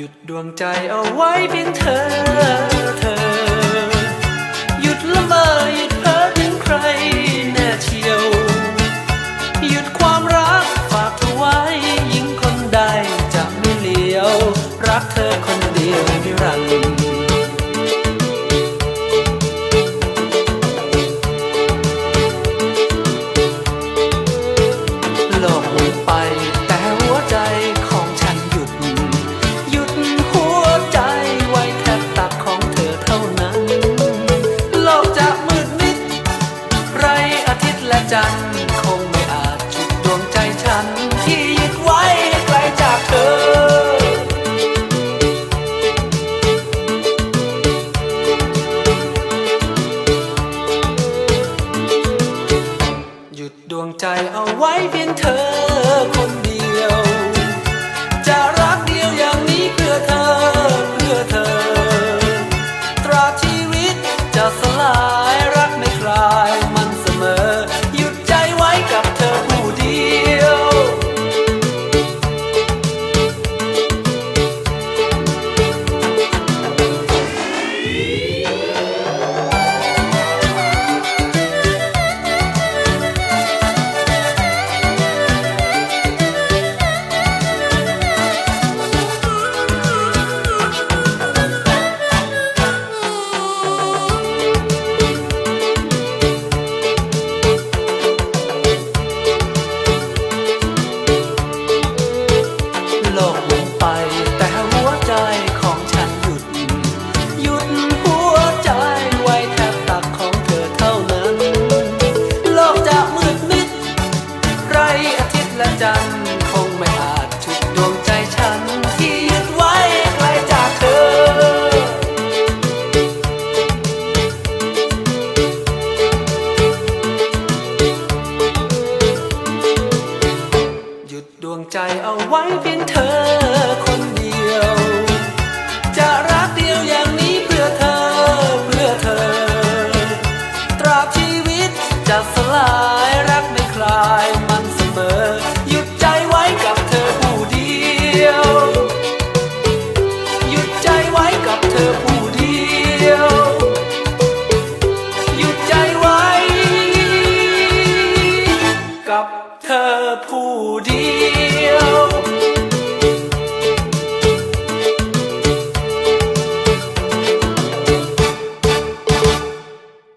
หยุดดวงใจเอาไว้เพียงเธอเธอ จันทร์คงไม่อาจจุดดวงใจฉัน ที่ยึดไว้ให้ไกลจากเธอ หยุดดวงใจเอาไว้เพียงเธอคนเดียว งใจเอาไว้เพียงเธอคนเดียว จะรักเดียวอย่างนี้เพื่อเธอ เพื่อเธอ ตราบชีวิตจะสลายรักไม่คลายมันเสมอ หยุดใจไว้กับเธอผู้เดียว หยุดใจไว้กับเธอ เธอผู้เดียว